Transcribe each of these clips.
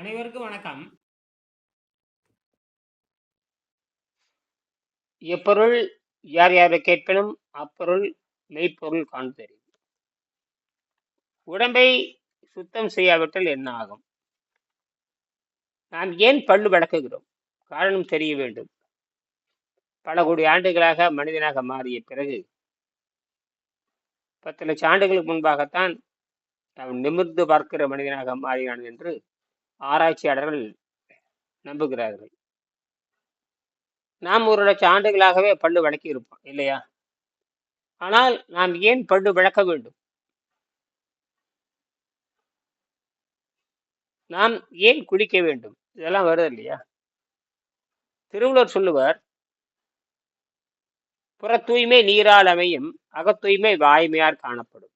அனைவருக்கும் வணக்கம். எப்பொருள் யார் யாரை கேட்பினும் அப்பொருள் மெய்ப்பொருள் தெரியும் உடம்பை சுத்தம் செய்யாவிட்டால் என்ன ஆகும்? நாம் ஏன் பல்லு விளக்குகிறோம் காரணம் தெரிய வேண்டும். பல கோடி ஆண்டுகளாக மனிதனாக மாறிய பிறகு பத்து லட்சம் ஆண்டுகளுக்கு முன்பாகத்தான் அவன் நிமிர்ந்து பார்க்கிற மனிதனாக மாறினான் என்று ஆராய்ச்சியாளர்கள் நம்புகிறார்கள். நாம் ஒரு லட்சம் ஆண்டுகளாகவே பல்லு விளக்கி இருப்போம் இல்லையா? ஆனால் நாம் ஏன் பல்லு விளக்க வேண்டும்? நாம் ஏன் குளிக்க வேண்டும்? இதெல்லாம் வருது இல்லையா? திருவள்ளுவர் சொல்லுவார் புற தூய்மை நீரால் அமையும் அகத்தூய்மை வாய்மையார் காணப்படும்.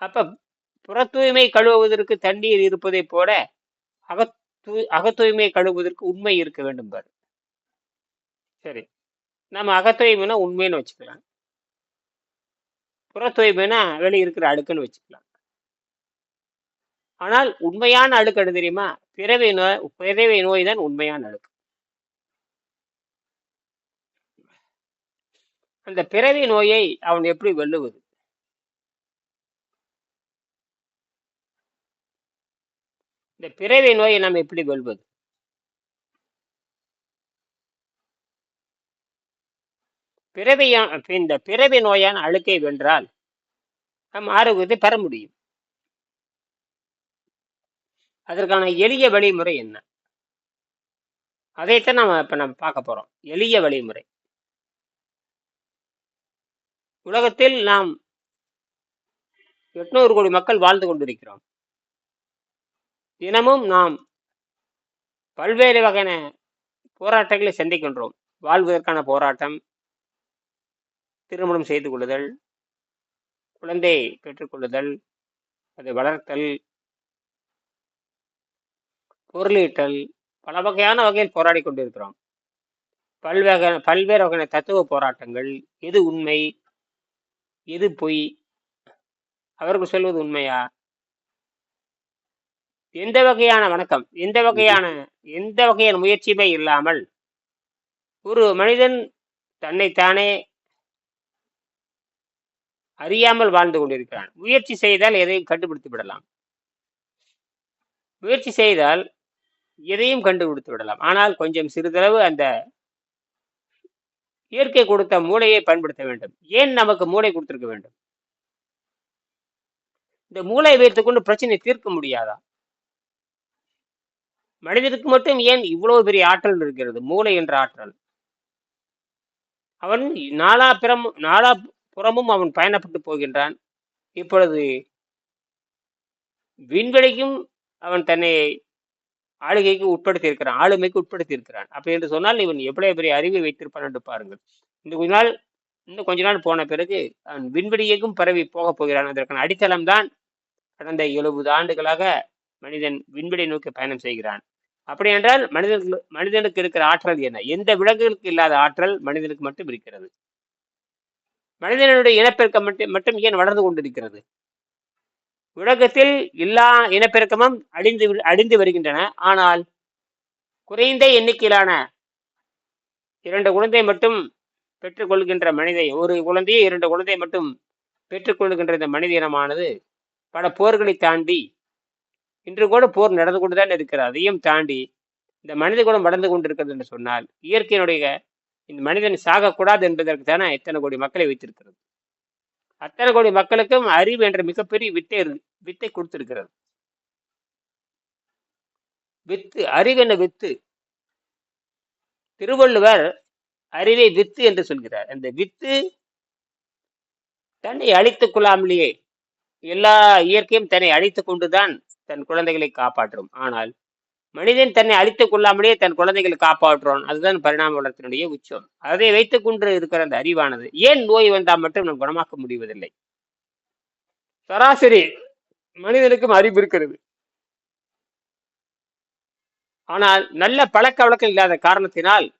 அப்ப புற தூய்மை கழுவுவதற்கு தண்ணீர் இருப்பதைப் போல அகத்தூ அகத்தூய்மை கழுவுவதற்கு உண்மை இருக்க வேண்டும் பாரு. சரி. நம்ம அகத்தூய்மைனா உண்மைன்னு வச்சுக்கலாம். புற தூய்மைனா வெளியே இருக்கிற அழுக்குன்னு வச்சுக்கலாம். ஆனால் உண்மையான அழுக்கு தெரியுமா? பிறவை நோய் பிறவை நோய் தான் உண்மையான அழுக்கு அந்த பிறவி நோயை அவன் எப்படி வெல்லுவது? இந்த பிறவி நோயை நாம் எப்படி வெல்வது பிறவியான் இந்த பிறவி நோயான அழுக்கை வென்றால் நம் ஆரோக்கியத்தை பெற முடியும். அதற்கான எளிய வழிமுறை என்ன? அதைத்தான் நம்ம இப்ப நம்ம பார்க்க போறோம். எளிய வழிமுறை. உலகத்தில் நாம் எட்நூறு கோடி மக்கள் வாழ்ந்து கொண்டிருக்கிறோம். தினமும் நாம் பல்வேறு வகையான போராட்டங்களை சந்திக்கின்றோம். வாழ்வதற்கான போராட்டம் திருமணம் செய்து கொள்ளுதல் குழந்தை பெற்றுக்கொள்ளுதல் அதை வளர்த்தல் பொருளீட்டல் பல வகையான வகையில் போராடி கொண்டிருக்கிறோம். பல்வகை பல்வேறு வகையான தத்துவ போராட்டங்கள் எது உண்மை எது பொய் அவர்கள் சொல்வது உண்மையா எந்த வகையான வணக்கம்? எந்த வகையான எந்த வகையான முயற்சியுமே இல்லாமல் ஒரு மனிதன் தன்னைத்தானே அறியாமல் வாழ்ந்து கொண்டிருக்கிறான். முயற்சி செய்தால் எதையும் கண்டுபிடித்து விடலாம். முயற்சி செய்தால் எதையும் கண்டுபிடித்து விடலாம். ஆனால் கொஞ்சம் சிறிதளவு அந்த இயற்கை கொடுத்த மூளையை பயன்படுத்த வேண்டும். ஏன் நமக்கு மூளை கொடுத்திருக்க வேண்டும்? இந்த மூளை வைத்துக்கொண்டு பிரச்சனை தீர்க்க முடியாதா? மனிதனுக்கு மட்டும் ஏன் இவ்வளவு பெரிய ஆற்றல் இருக்கிறது? மூளை என்ற ஆற்றல். அவன் நாலா பிறம் நாலா புறமும் அவன் பயணப்பட்டு போகின்றான். இப்பொழுது விண்வெளிக்கும் அவன் தன்னை ஆளுகைக்கு உட்படுத்தி இருக்கிறான் ஆளுமைக்கு உட்படுத்தி இருக்கிறான் அப்படி என்று சொன்னால் இவன் எவ்வளவு பெரிய அறிவை வைத்திருப்பான் என்று பாருங்கள். இந்த கொஞ்ச நாள் இன்னும் கொஞ்ச நாள் போன பிறகு அவன் விண்வெளியேக்கும் பரவி போகப் போகிறான். அதற்கான அடித்தளம் தான் கடந்த எழுபது ஆண்டுகளாக மனிதன் விண்வெளி நோக்கி பயணம் செய்கிறான். அப்படி என்றால் மனிதனுக்கு மனிதனுக்கு இருக்கிற ஆற்றல் என்ன? எந்த விலங்குகளுக்கு இல்லாத ஆற்றல் மனிதனுக்கு மட்டும் இருக்கிறது. மனிதனுடைய இனப்பெருக்கம் மட்டும் மட்டும் ஏன் வளர்ந்து கொண்டிருக்கிறது? உலகத்தில் எல்லா இனப்பெருக்கமும் அழிந்து அழிந்து வருகின்றன. ஆனால் குறைந்த எண்ணிக்கையிலான இரண்டு குழந்தை மட்டும் பெற்றுக்கொள்கின்ற மனிதை ஒரு குழந்தையை இரண்டு குழந்தை மட்டும் பெற்றுக்கொள்கின்ற இந்த மனித இனமானது பல போர்களை தாண்டி இன்று கூட போர் நடந்து கொண்டுதான் இருக்கிறது. அதையும் தாண்டி இந்த மனித குலம் வளர்ந்து கொண்டிருக்கிறது என்று சொன்னால் இயற்கையினுடைய இந்த மனிதன் சாகக்கூடாது என்பதற்கு தானே இத்தனை கோடி மக்களை வைத்திருக்கிறது. அத்தனை கோடி மக்களுக்கும் அறிவு என்ற மிகப்பெரிய வித்தை இரு- வித்தை கொடுத்திருக்கிறது. வித்து அறிவு என்ன வித்து? திருவள்ளுவர் அறிவை வித்து என்று சொல்கிறார். அந்த வித்து தன்னை அழித்துக் கொள்ளாமலேயே எல்லா இயற்கையும் தன்னை அழித்துக் கொண்டுதான் தன் குழந்தைகளை காப்பாற்றும். ஆனால் மனிதன் தன்னை அழித்துக் கொள்ளாமலேயே தன் குழந்தைகளை காப்பாற்றுவான். அதுதான் பரிணாம வளர்த்தினுடைய உச்சம். அதை வைத்துக் கொண்டு இருக்கிற அந்த அறிவானது ஏன் நோய் வந்தால் மட்டும் நாம் குணமாக்க முடிவதில்லை? சராசரி மனிதனுக்கும் அறிவு இருக்கிறது. ஆனால் நல்ல பழக்க வழக்கம் இல்லாத காரணத்தினால்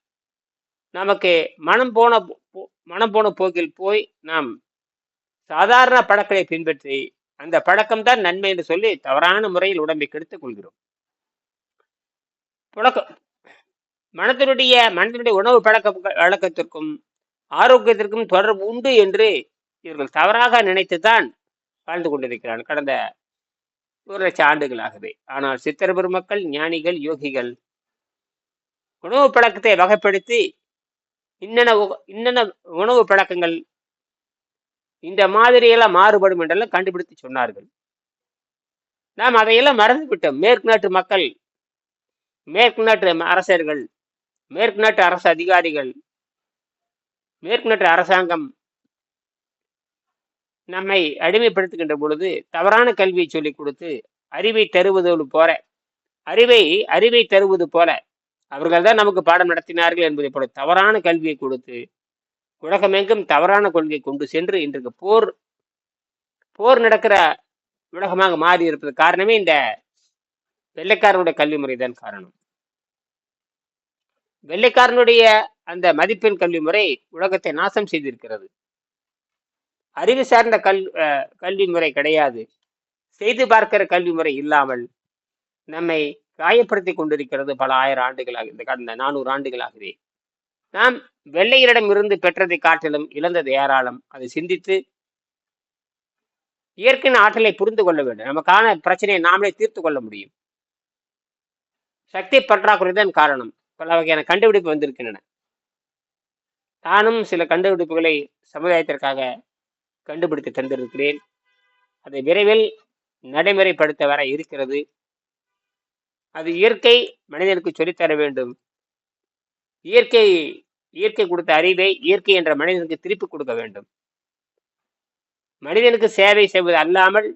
நமக்கு மனம் போன போ- மனம் போன போக்கில் போய் நாம் சாதாரண பழக்கத்தை பின்பற்றி அந்த பழக்கம் தான் நன்மை என்று சொல்லி தவறான முறையில் உடம்பை கெடுத்துக் கொள்கிறோம். புழக்கம். மனத்தினுடைய மனத்தினுடைய உணவு பழக்க வழக்கத்திற்கும் ஆரோக்கியத்திற்கும் தொடர்பு உண்டு என்று இவர்கள் தவறாக நினைத்துத்தான் வாழ்ந்து கொண்டிருக்கிறார்கள். கடந்த ஒரு லட்சம் ஆண்டுகளாகவே. ஆனால் சித்தர் பெருமக்கள் ஞானிகள் யோகிகள் உணவு பழக்கத்தை வகைப்படுத்தி இன்னென்ன உ- இன்னென்ன உணவு பழக்கங்கள் இந்த மாதிரியெல்லாம் மாறுபடும் என்றெல்லாம் கண்டுபிடித்து சொன்னார்கள். நாம் அதையெல்லாம் மறந்து விட்டோம். மேற்கு நாட்டு மக்கள் மேற்கு நாட்டு அரசர்கள் மேற்கு நாட்டு அரசு அதிகாரிகள் மேற்கு நாட்டு அரசாங்கம் நம்மை அடிமைப்படுத்துகின்ற பொழுது தவறான கல்வியை சொல்லிக் கொடுத்து அறிவை தருவது போல அறிவை அறிவை தருவது போல அவர்கள் தான் நமக்கு பாடம் நடத்தினார்கள் என்பதை போல தவறான கல்வியை கொடுத்து உலகமெங்கும் தவறான கொள்கை கொண்டு சென்று இன்றைக்கு போர் போர் நடக்கிற உலகமாக மாறி இருப்பது காரணமே இந்த வெள்ளைக்காரனுடைய கல்வி முறைதான் காரணம். வெள்ளைக்காரனுடைய அந்த மதிப்பெண் கல்வி முறை உலகத்தை நாசம் செய்திருக்கிறது. அறிவு சார்ந்த கல் அஹ், கல்வி முறை கிடையாது. செய்து பார்க்கிற கல்வி முறை இல்லாமல் நம்மை காயப்படுத்தி கொண்டிருக்கிறது பல ஆயிரம் ஆண்டுகளாக இந்த கடந்த நானூறு ஆண்டுகளாகவே. நாம் வெள்ளையரிடம் இருந்து பெற்றதை காட்டிலும் இழந்தது ஏராளம். அதை சிந்தித்து இயற்கையின் ஆற்றலை புரிந்து கொள்ள வேண்டும். நமக்கான பிரச்சனையை நாமளே தீர்த்து கொள்ள முடியும். சக்தி பற்றாக்குறை தான் காரணம். பல வகையான கண்டுபிடிப்பு வந்திருக்கின்றன. நானும் சில கண்டுபிடிப்புகளை சமுதாயத்திற்காக கண்டுபிடித்து தந்திருக்கிறேன். அதை விரைவில் நடைமுறைப்படுத்த வர இருக்கிறது. அது இயற்கை மனிதனுக்கு சொல்லித்தர வேண்டும். இயற்கை இயற்கை கொடுத்த அறிவை இயற்கை என்ற மனிதனுக்கு திருப்பி கொடுக்க வேண்டும். மனிதனுக்கு சேவை செய்வது அல்லாமல்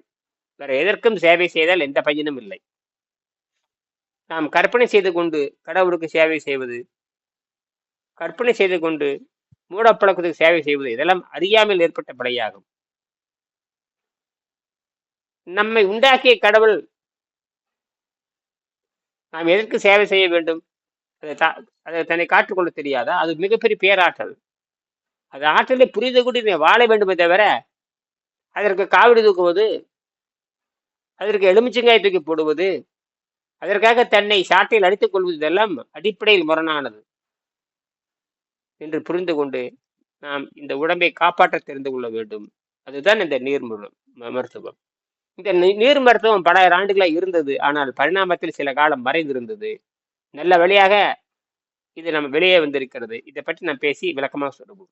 வேற எதற்கும் சேவை செய்தால் எந்த பயனும் இல்லை. நாம் கற்பனை செய்து கொண்டு கடவுளுக்கு சேவை செய்வது கற்பனை செய்து கொண்டு மூடப்பழக்கத்துக்கு சேவை செய்வது இதெல்லாம் அறியாமல் ஏற்பட்ட பிழையாகும் நம்மை உண்டாக்கிய கடவுள் நாம் எதற்கு சேவை செய்ய வேண்டும்? அதை தன்னை காற்றுக்கொள்ள தெரியாதா? அது மிகப்பெரிய பேராற்றல். அது ஆற்றலை புரிந்து கூடி நீ வாழ வேண்டுமே தவிர அதற்கு காவிடி தூக்குவது அதற்கு எலுமிச்சங்காய் தூக்கி போடுவது அதற்காக தன்னை சாட்டையில் அடித்துக் கொள்வது இதெல்லாம் அடிப்படையில் முரணானது. என்று புரிந்து கொண்டு நாம் இந்த உடம்பை காப்பாற்ற தெரிந்து கொள்ள வேண்டும். அதுதான் இந்த நீர் மருத்துவம். இந்த நீ- நீர் மருத்துவம் பல ஆண்டுகளாக இருந்தது. ஆனால் பரிணாமத்தில் சில காலம் மறைந்திருந்தது. நல்ல வழியாக இது நம்ம வெளியே வந்திருக்கிறது. இதை பற்றி நான் பேசி விளக்கமாக சொல்லுவோம்.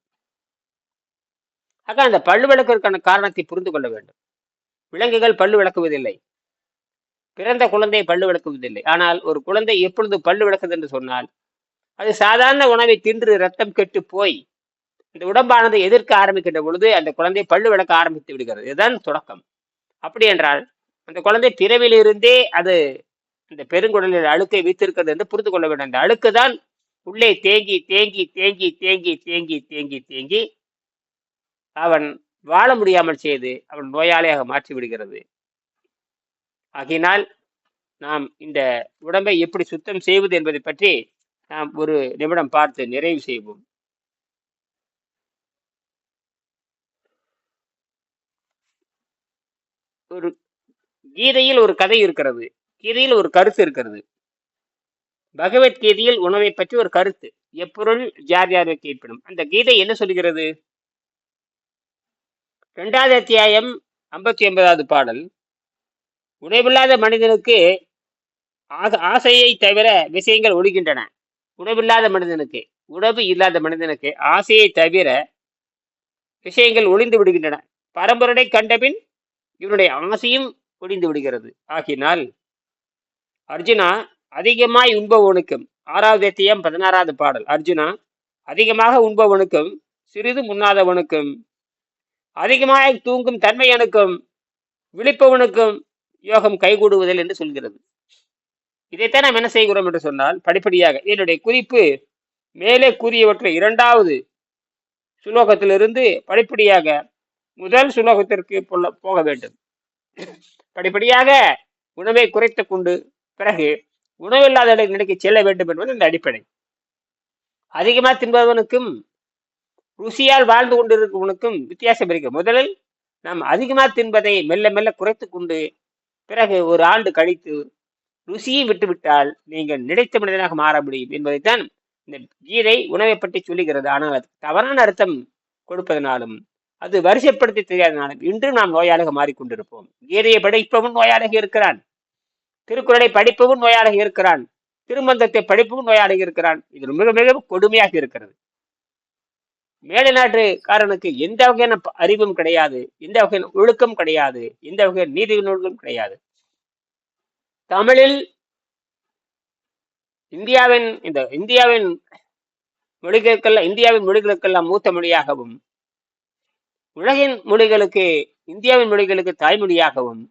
ஆக அந்த பல்லு விளக்குவதற்கான காரணத்தை புரிந்து கொள்ள வேண்டும். விலங்குகள் பல்லு விளக்குவதில்லை. பிறந்த குழந்தை பல்லு விளக்குவதில்லை. ஆனால் ஒரு குழந்தை எப்பொழுது பல்லு விளக்குது என்று சொன்னால் அது சாதாரண உணவை தின்று ரத்தம் கெட்டு போய் இந்த உடம்பானது எதிர்க்க ஆரம்பிக்கின்ற பொழுது அந்த குழந்தை பல்லு விளக்க ஆரம்பித்து விடுகிறது. இதுதான் தொடக்கம். அப்படி என்றால் அந்த குழந்தை பிறவிலிருந்தே அது இந்த பெருங்குடலில் அழுக்கை வைத்திருக்கிறது என்று புரிந்து கொள்ள வேண்டும். அந்த அழுக்கு தான் உள்ளே தேங்கி தேங்கி தேங்கி தேங்கி தேங்கி தேங்கி தேங்கி அவன் வாழ முடியாமல் செய்து அவன் நோயாளியாக மாற்றி விடுகிறது. ஆகினால் நாம் இந்த உடம்பை எப்படி சுத்தம் செய்வது என்பதை பற்றி நாம் ஒரு நிமிடம் பார்த்து நிறைவு செய்வோம். ஒரு கீதையில் ஒரு கதை இருக்கிறது. கீதையில் ஒரு கருத்து இருக்கிறது. பகவத்கீதையில் உணவை பற்றி ஒரு கருத்து. எப்பொருள் யார் யார் கேட்பினும். அந்த கீதை என்ன சொல்கிறது இரண்டாவது அத்தியாயம் ஐம்பத்தி ஒன்பதாவது பாடல். உணவில்லாத மனிதனுக்கு ஆசையை தவிர விஷயங்கள் ஒழுகின்றன உணவில்லாத மனிதனுக்கு உணவு இல்லாத மனிதனுக்கு ஆசையை தவிர விஷயங்கள் ஒளிந்து விடுகின்றன. பரம்பரை கண்டபின் இவனுடைய ஆசையும் ஒளிந்து விடுகிறது. ஆகினால் அர்ஜுனா அதிகமாய் உண்பவனுக்கும் ஆறாவது அத்தியம் பதினாறாவது பாடல். அர்ஜுனா அதிகமாக உண்பவனுக்கும் சிறிது முன்னாதவனுக்கும் அதிகமாக தூங்கும் தன்மையனுக்கும் விழிப்பவனுக்கும் யோகம் கைகூடுவதில் என்று சொல்கிறது. இதைத்தான் நாம் என்ன செய்கிறோம் என்று சொன்னால் படிப்படியாக என்னுடைய குறிப்பு மேலே கூறியவற்றை இரண்டாவது சுலோகத்திலிருந்து படிப்படியாக முதல் சுலோகத்திற்கு போக வேண்டும். படிப்படியாக உணவை குறைத்து கொண்டு பிறகு உணவில்லாத நிலைக்கு செல்ல வேண்டும் என்பது இந்த அடிப்படை. அதிகமாக தின்பவனுக்கும் ருசியால் வாழ்ந்து கொண்டிருக்கிறவனுக்கும் வித்தியாசம் இருக்கு. முதலில் நாம் அதிகமாக தின்பதை மெல்ல மெல்ல குறைத்து கொண்டு பிறகு ஒரு ஆண்டு கழித்து ருசியை விட்டுவிட்டால் நீங்கள் நினைத்த மனிதனாக மாற முடியும் என்பதைத்தான் இந்த கீதை உணவை பற்றி சொல்லுகிறது. ஆனால் அது தவறான அர்த்தம் கொடுப்பதனாலும் அது வரிசைப்படுத்தி தெரியாதனாலும் இன்று நாம் நோயாளிக மாறிக்கொண்டிருப்போம். கீதையை படைப்பவன் நோயாளிக இருக்கிறான். திருக்குறளை படிப்பவும் நோயாளிக இருக்கிறான். திருமந்தத்தை படிப்பவும் நோயாளிக இருக்கிறான். இது மிக மிக கொடுமையாக இருக்கிறது. மேலை நாட்டுக்காரனுக்கு எந்த வகையான அறிவும் கிடையாது. எந்த வகையான ஒழுக்கம் கிடையாது. எந்த வகையான நீதி நூல்களும் கிடையாது. தமிழில் இந்தியாவின் இந்த இந்தியாவின் மொழிகளுக்கெல்லாம் இந்தியாவின் மொழிகளுக்கெல்லாம் மூத்த மொழியாகவும் உலகின் மொழிகளுக்கு இந்தியாவின் மொழிகளுக்கு தாய்மொழியாகவும்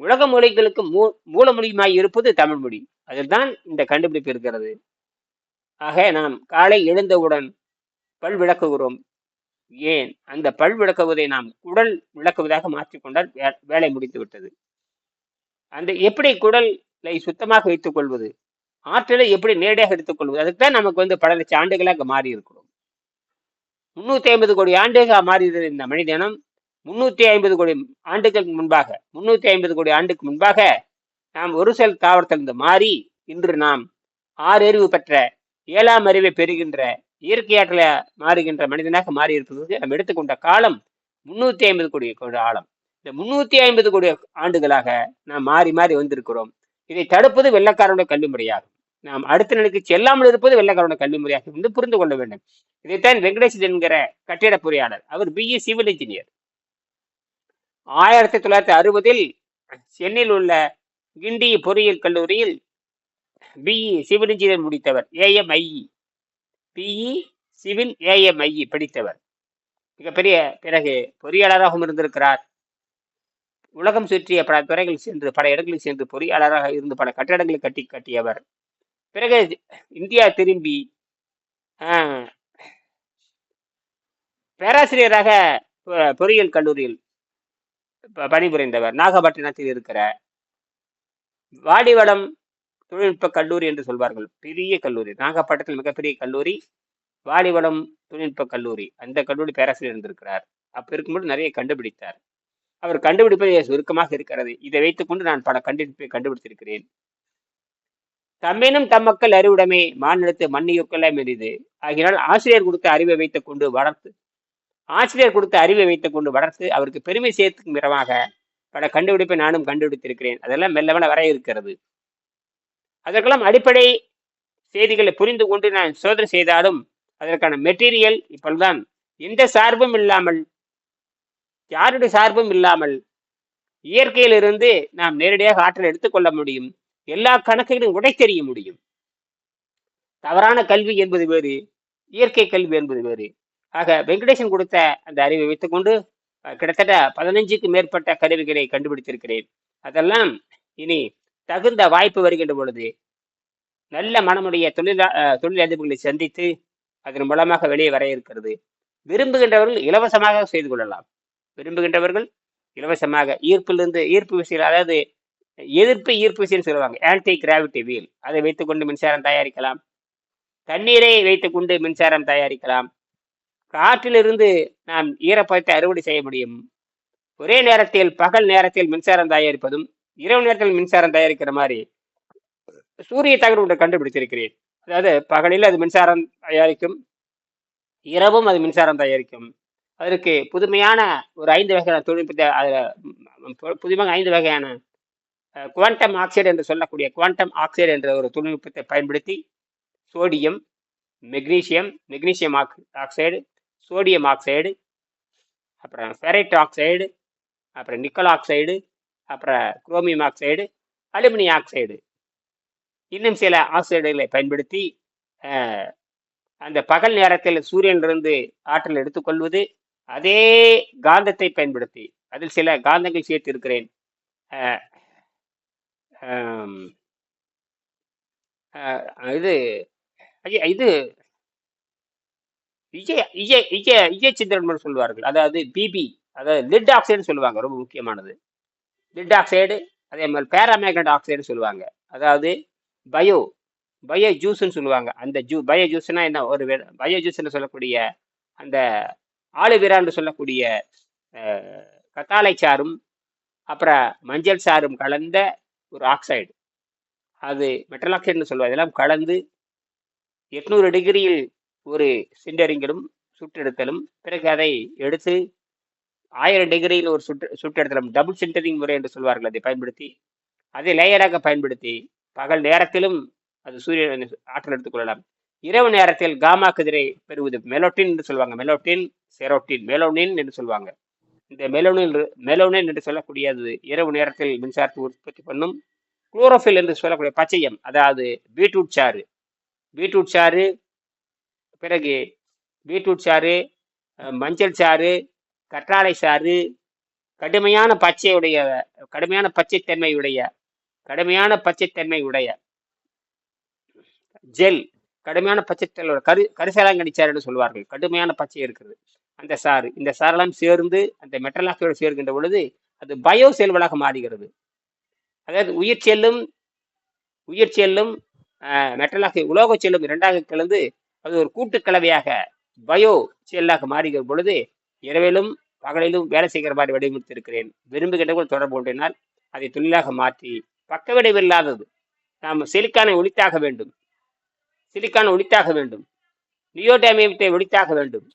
உலக மொழிகளுக்கு மூ மூலமொழியுமாய் இருப்பது தமிழ் மொழி. அதில்தான் இந்த கண்டுபிடிப்பு இருக்கிறது. ஆக நாம் காலை எழுந்தவுடன் பல் விளக்குகிறோம். ஏன்? அந்த பல் விளக்குவதை நாம் குடல் விளக்குவதாக மாற்றிக்கொண்டால் வே- வேலை முடித்து விட்டது. அந்த எப்படி குடலை சுத்தமாக வைத்துக் கொள்வது? ஆற்றலை எப்படி நேரடியாக எடுத்துக்கொள்வது அதுக்கு தான் நமக்கு வந்து பல லட்சம் ஆண்டுகளாக மாறி இருக்கிறோம் முன்னூத்தி ஐம்பது கோடி ஆண்டுகளாக மாறியது இந்த மனிதனம் முன்னூத்தி ஐம்பது கோடி ஆண்டுகளுக்கு முன்பாக முன்னூத்தி ஐம்பது கோடி ஆண்டுக்கு முன்பாக நாம் ஒரு செல் தாவரத்திலிருந்து மாறி இன்று நாம் ஆறு அறிவு பெற்ற ஏழாம் அறிவை பெறுகின்ற இயற்கையாற்றல மாறுகின்ற மனிதனாக மாறி இருப்பதற்கு நாம் எடுத்துக்கொண்ட காலம் முன்னூத்தி ஐம்பது கோடி கோடி ஆழம். இந்த முன்னூத்தி ஐம்பது கோடி ஆண்டுகளாக நாம் மாறி மாறி வந்திருக்கிறோம். இதை தடுப்பது வெள்ளக்காரனுடைய கல்வி முறையாகும் நாம் அடுத்த நிலைக்கு செல்லாமல் இருப்பது வெள்ளக்காரனுடைய கல்வி முறையாகும் என்று புரிந்து கொள்ள வேண்டும். இதைத்தான் வெங்கடேசன் என்கிற கட்டிட பொறியாளர் அவர் பிஇ சிவில் இன்ஜினியர் ஆயிரத்தி தொள்ளாயிரத்தி அறுபதில் சென்னையில் உள்ள கிண்டி பொறியியல் கல்லூரியில் பிஇ சிவில் இன்ஜினியர் முடித்தவர் ஏஎம்ஐஇ பிஇ சிவில் ஏஎம்ஐஇ படித்தவர். மிகப்பெரிய பிறகு பொறியாளராகவும் இருந்திருக்கிறார். உலகம் சுற்றிய பல துறைகள் சென்று பல இடங்களில் சென்று பொறியாளராக இருந்து பல கட்டடங்களை கட்டி கட்டியவர். பிறகு இந்தியா திரும்பி பேராசிரியராக பொ- பொறியியல் கல்லூரியில் பணிபுரிந்தவர். நாகப்பட்டினத்தில் இருக்கிற வாடிவளம் தொழில்நுட்ப கல்லூரி என்று சொல்வார்கள். பெரிய கல்லூரி. நாகப்பட்டினத்தில் மிகப்பெரிய கல்லூரி வாடிவளம் தொழில்நுட்ப கல்லூரி. அந்த கல்லூரி பேராசிரியர் இருந்திருக்கிறார். அப்போ இருக்கும்போது நிறைய கண்டுபிடித்தார். அவர் கண்டுபிடிப்பது சுருக்கமாக இருக்கிறது? இதை வைத்துக்கொண்டு நான் பல கண்டுபிடிப்பை கண்டுபிடித்திருக்கிறேன். தம்மினும் தம் மக்கள் அறிவுடைமை மாநிலத்து மண்ணியுக்கெல்லாம் எரிது ஆகினால் ஆசிரியர் கொடுத்த அறிவை வைத்துக் கொண்டு வளர்த்து ஆசிரியர் கொடுத்த அறிவை வைத்துக் கொண்டு வளர்த்து அவருக்கு பெருமை சேர்த்துக்கும் விதமாக பல கண்டுபிடிப்பை நானும் கண்டுபிடித்திருக்கிறேன். அதெல்லாம் மெல்லவன வர இருக்கிறது. அதற்கெல்லாம் அடிப்படை செய்திகளை புரிந்து கொண்டு நான் சோதனை செய்தாலும் அதற்கான மெட்டீரியல் இப்பொழுதுதான் எந்த சார்பும் இல்லாமல் யாருடைய சார்பும் இல்லாமல் இயற்கையிலிருந்து நாம் நேரடியாக ஆற்றல் எடுத்துக்கொள்ள முடியும். எல்லா கணக்குகளும் உடைத்தெறிய முடியும். தவறான கல்வி என்பது வேறு இயற்கை கல்வி என்பது வேறு. ஆக வெங்கடேசன் கொடுத்த அந்த அறிவை வைத்துக்கொண்டு கிட்டத்தட்ட பதினஞ்சுக்கு மேற்பட்ட கருவிகளை கண்டுபிடித்திருக்கிறேன். அதெல்லாம் இனி தகுந்த வாய்ப்பு வருகின்ற பொழுது நல்ல மனமுடைய தொழிலா தொழில் தொழிலதிபர்களை சந்தித்து அதன் மூலமாக வெளியே வர இருக்கிறது. விரும்புகின்றவர்கள் இலவசமாக செய்து கொள்ளலாம். விரும்புகின்றவர்கள் இலவசமாக ஈர்ப்பிலிருந்து ஈர்ப்பு விசையில் அதாவது எதிர்ப்பு ஈர்ப்பு விசைன்னு சொல்லுவாங்க ஆன்டி கிராவிட்டி வீல் அதை வைத்துக்கொண்டு மின்சாரம் தயாரிக்கலாம். தண்ணீரை வைத்துக்கொண்டு மின்சாரம் தயாரிக்கலாம். காற்றிலிருந்து நாம் ஈரப்பதத்தை அறுவடை செய்ய முடியும். ஒரே நேரத்தில் பகல் நேரத்தில் மின்சாரம் தயாரிப்பதும் இரவு நேரத்தில் மின்சாரம் தயாரிக்கிற மாதிரி சூரிய தகடு ஒன்றை கண்டுபிடித்திருக்கிறேன். அதாவது பகலில் அது மின்சாரம் தயாரிக்கும் இரவும் அது மின்சாரம் தயாரிக்கும். அதற்கு புதுமையான ஒரு ஐந்து வகையான தொழில்நுட்பத்தை அதில் புதுமையாக ஐந்து வகையான குவாண்டம் ஆக்சைடு என்று சொல்லக்கூடிய குவாண்டம் ஆக்சைடு என்ற ஒரு தொழில்நுட்பத்தை பயன்படுத்தி சோடியம் மெக்னீசியம் மெக்னீசியம் ஆக் ஆக்சைடு சோடியம் ஆக்சைடு அப்புறம் ஃபெரைட் ஆக்சைடு அப்புறம் நிக்கல் ஆக்சைடு அப்புறம் குரோமியம் ஆக்சைடு அலுமினியம் ஆக்சைடு இன்னும் சில ஆக்சைடுகளை பயன்படுத்தி அந்த பகல் நேரத்தில் சூரியனிலிருந்து ஆற்றல் எடுத்துக்கொள்வது அதே காந்தத்தை பயன்படுத்தி அதில் சில காந்தங்கள் சேர்த்து இருக்கிறேன் இது இது விஜய் விஜய் விஜய் விஜய் சித்திரன் சொல்லுவார்கள் அதாவது பிபி அதாவது லிட் ஆக்சைடுன்னு சொல்லுவாங்க ரொம்ப முக்கியமானது. லிட் ஆக்சைடு அதே மாதிரி பேராமேக்னட் ஆக்சைடு சொல்லுவாங்க. அதாவது பயோ பயோ ஜூஸ்ன்னு சொல்லுவாங்க. அந்த ஜூ பயோ ஜூஸ்னா என்ன? ஒரு பயோ ஜூஸ்ன்னு சொல்லக்கூடிய அந்த ஆளுவிரான்னு சொல்லக்கூடிய கத்தாழை சாறும் அப்புறம் மஞ்சள் சாறும் கலந்த ஒரு ஆக்சைடு அது மெட்டல் ஆக்சைடுன்னு சொல்லுவாங்க. இதெல்லாம் கலந்து எட்நூறு டிகிரியில் ஒரு சிண்டரிங்கிலும் சுட்டெடுத்தலும் பிறகு அதை எடுத்து ஆயிரம் டிகிரியில் ஒரு சுட்டு சுட்டெடுத்தலும் டபுள் சிண்டரிங் முறை என்று சொல்வார்கள் அதை பயன்படுத்தி அதை லேயராக பயன்படுத்தி பகல் நேரத்திலும் அது சூரியன் ஆற்றல் எடுத்துக்கொள்ளலாம் இரவு நேரத்தில் காமா கதிரை பெறுவது மெலோட்டின் என்று சொல்லுவாங்க மெலோட்டின் செரோட்டின் மெலோனின் என்று சொல்லுவாங்க இந்த மெலோனின் மெலோனின் என்று சொல்லக்கூடியது இரவு நேரத்தில் மின்சாரத்தை உற்பத்தி பண்ணும் குளோரோஃபில் என்று சொல்லக்கூடிய பச்சையம் அதாவது பீட்ரூட் சாறு. பீட்ரூட் சாறு பிறகு பீட்ரூட் சாறு மஞ்சள் சாறு கற்றாழை சாறு கடுமையான பச்சையுடைய கடுமையான பச்சைத்தன்மையுடைய கடுமையான பச்சைத்தன்மை உடைய ஜெல் கடுமையான பச்சைத்தன்மை கரு கரிசலாங்கண்ணி சாறுன்னு சொல்வார்கள் கடுமையான பச்சை இருக்கிறது. அந்த சாறு இந்த சாரெல்லாம் சேர்ந்து அந்த மெட்டலாக்சைடு சேர்க்கின்ற பொழுது அது பயோ செல்வலாக மாறுகிறது. அதாவது உயிர் செல்லும் உயிர் செல்லும் மெட்டலாக உலோக செல்லும் இரண்டாக கலந்து அது ஒரு கூட்டுக்கலவையாக பயோ செயலாக மாறுகிற பொழுது இரவிலும் பகலிலும் வேலை செய்கிற மாதிரி வடிவமைத்திருக்கிறேன். விரும்புகின்ற கூட தொடர்பு கொண்டினால் அதை தொழிலாக மாற்றி பக்க விடைவில்லாதது நாம் சிலிக்கானை ஒழித்தாக வேண்டும். சிலிக்கான் ஒழித்தாக வேண்டும். நியோடாமியத்தை ஒழித்தாக வேண்டும்.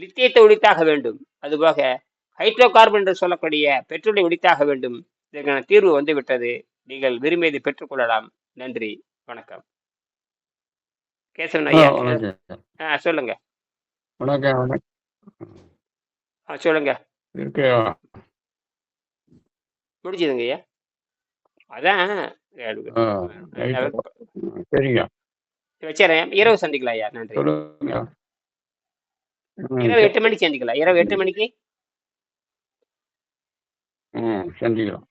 லித்தியத்தை ஒழித்தாக வேண்டும். அதுபோக ஹைட்ரோ கார்பன் என்று சொல்லக்கூடிய பெட்ரோலை ஒழித்தாக வேண்டும். இதற்கான தீர்வு வந்துவிட்டது. நீங்கள் விரும்பியதை பெற்றுக்கொள்ளலாம் நன்றி. வணக்கம். கேசவன் ஐயா. ஆ சொல்லுங்க. வணக்கம் ஆ சொல்லுங்க. இருக்கு. முடிஞ்சதுங்க ஐயா. அதான். சரிங்க. வச்சுறேன். இரவு சந்திக்கலாம் ஐயா. நன்றி. இரவு எட்டு மணிக்கு சந்திக்கலாம். இரவு எட்டு மணிக்கு? ம் சந்திக்கலாம்.